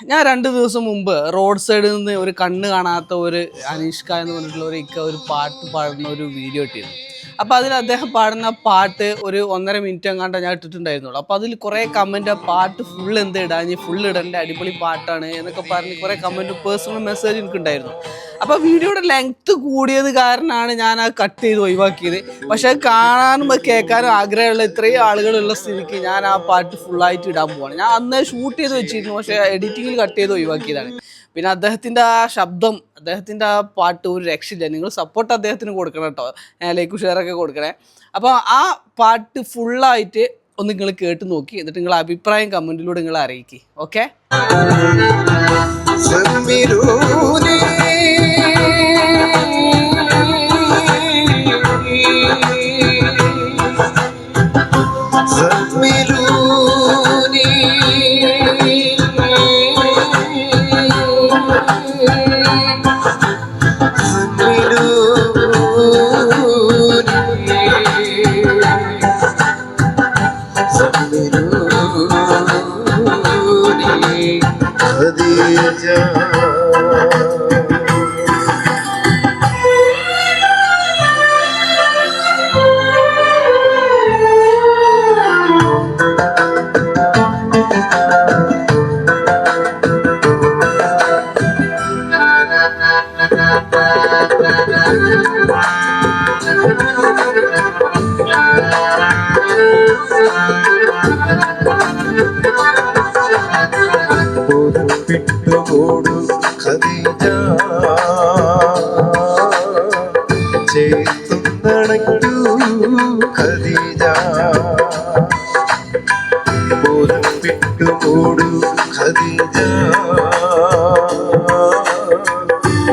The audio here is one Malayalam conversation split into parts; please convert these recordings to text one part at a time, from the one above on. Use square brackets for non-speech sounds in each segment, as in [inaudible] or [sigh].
ഞാൻ രണ്ട് ദിവസം മുമ്പ് റോഡ് സൈഡിൽ നിന്ന് ഒരു കണ്ണ് കാണാത്ത ഒരു അനീഷ്ക എന്ന് പറഞ്ഞിട്ടുള്ള ഒരു ഇക്ക ഒരു പാട്ട് പാടുന്ന ഒരു വീഡിയോ ഇട്ടിരുന്നു. അപ്പോൾ അതിൽ അദ്ദേഹം പാടുന്ന പാട്ട് ഒരു ഒന്നര മിനിറ്റ് എങ്ങാണ്ട് ഞാൻ ഇട്ടിട്ടുണ്ടായിരുന്നുള്ളൂ. അപ്പോൾ അതിൽ കുറേ കമന്റ് പാട്ട് ഫുൾ എന്ത് ഇടാ? ഇടാഞ്ഞ് ഫുൾ ഇടേണ്ട അടിപൊളി പാട്ടാണ് എന്നൊക്കെ പറഞ്ഞ് കുറേ കമന്റ് പേഴ്സണൽ മെസ്സേജ് എനിക്കുണ്ടായിരുന്നു. അപ്പോൾ വീഡിയോയുടെ ലെങ്ത് കൂടിയത് കാരണമാണ് ഞാൻ ആ കട്ട് ചെയ്ത് ഒഴിവാക്കിയത്. പക്ഷേ കാണാനും കേൾക്കാനും ആഗ്രഹമുള്ള ഇത്രയും ആളുകളുള്ള സ്ഥിതിക്ക് ഞാൻ ആ പാട്ട് ഫുള്ളായിട്ട് ഇടാൻ പോവാണ്. ഞാൻ അന്ന് ഷൂട്ട് ചെയ്ത് വെച്ചിരുന്നു പക്ഷേ എഡിറ്റിങ്ങിൽ കട്ട് ചെയ്ത് ഒഴിവാക്കിയതാണ്. പിന്നെ അദ്ദേഹത്തിന്റെ ആ ശബ്ദം അദ്ദേഹത്തിന്റെ ആ പാട്ട് ഒരു രക്ഷയില്ല. നിങ്ങൾ സപ്പോർട്ട് അദ്ദേഹത്തിന് കൊടുക്കണം കേട്ടോ ലൈക്ക് ഷെയറൊക്കെ കൊടുക്കണേ. അപ്പോൾ ആ പാട്ട് ഫുള്ളായിട്ട് ഒന്ന് നിങ്ങൾ കേട്ട് നോക്കി. എന്നിട്ട് നിങ്ങളുടെ അഭിപ്രായം കമന്റിലൂടെ നിങ്ങൾ അറിയിക്കുക ഓക്കെ ഖദീജ [laughs]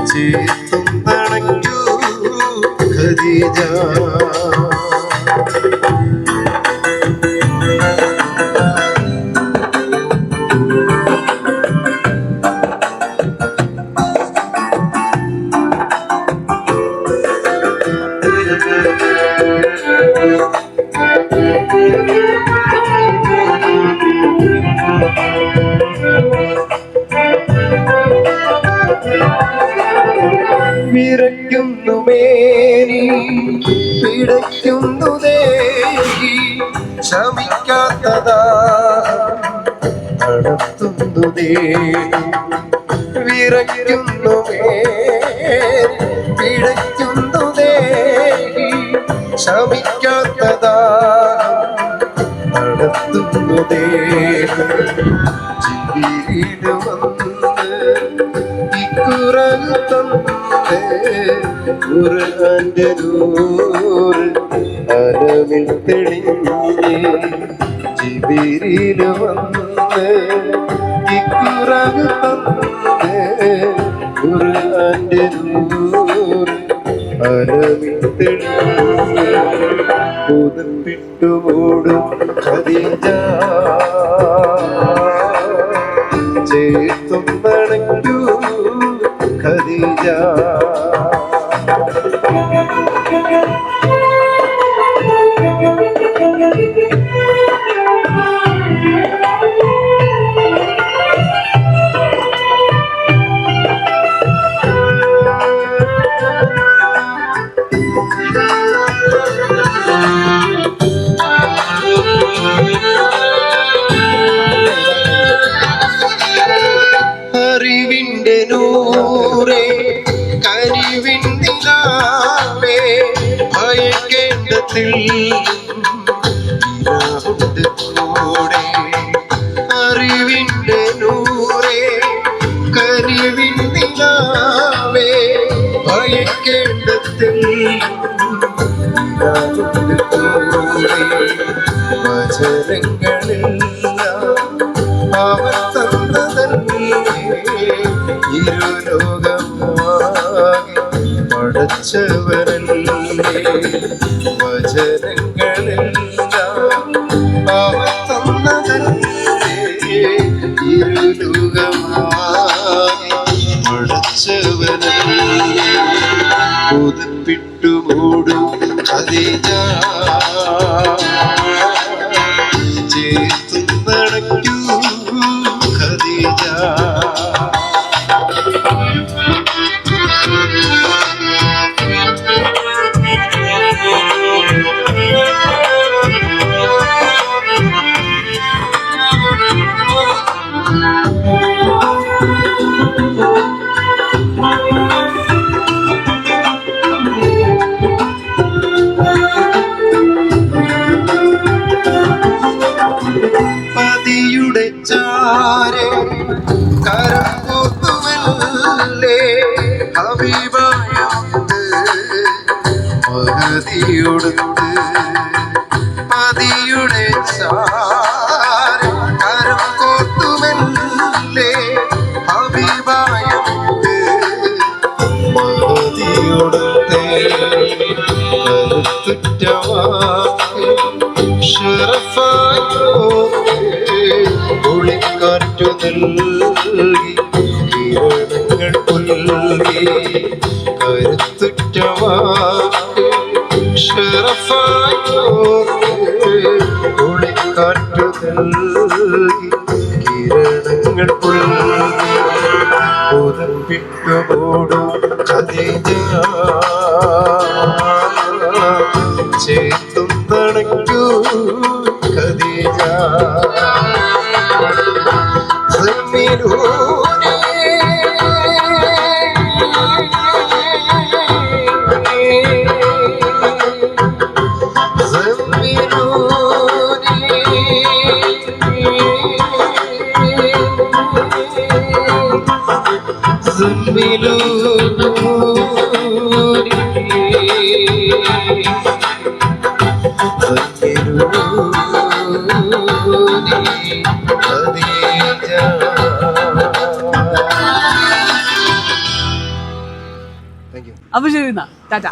ഖദീജ നടക്കൂ ഖദീജ. പിടയ്ക്കുന്നു ദേഹി ശമിക്കാത്തതാ. നടത്തുന്നു വിറയ്ക്കുന്നു പിടയ്ക്കുന്നു ദേഹി ശമിക്കാത്തതാ. നടത്തുന്നു വന്ന് ഇക്കുറങ്ങ് ഖുർആന്റെ നൂറ് തെളിഞ്ഞേ ജിബിരിൽ വന്ന് ഇക്കുറങ്ങ് തന്നേ ഖുർആന്റെ നൂറ് അലമിൽ തെളിഞ്ഞേ പുതുപ്പിട്ടുമോടും ഖദീജ ചേത്തും നടക്കൂ ഖദീജ. നൂറേ കരിവിന്ദിലാവേ ഭയക്കേണ്ടതിൽ ഇലാഹുണ്ട് കൂടെ അറിവിന്റെ നൂറേ കരിവിന്ദിലാവേ ഭയക്കേണ്ടതിൽ ഇലാഹുണ്ട് അവർ ഇരുലോകമാകെ പടച്ചവരല്ലേ. വചനങ്ങളെല്ലാം അവർ തന്നതല്ലേ ഇരുലോകമാകെ പടച്ചവരല്ലേ. പുതുപ്പിട്ടു മൂടും ഖദീജ ചേർത്തു നടക്കൂ മഹതിയൊടുത്ത് പതിയുടെ ചാരെ കരം കോർത്തുമല്ലേ മഹതിയൊടുത്ത് കരുത്തുറ്റവാക്ക് ഒളിക്കാറ്റു നൽകി കിരണങ്ങൾ പുൽകി കരുത്തുറ്റവാക്ക് ഒളിക്കാറ്റു നൽകി കിരണങ്ങൾ കഥിജ ചേത്തും തണക്കൂ കഥിജ അപ്പൊ ശരി എന്നാ. ടാറ്റ.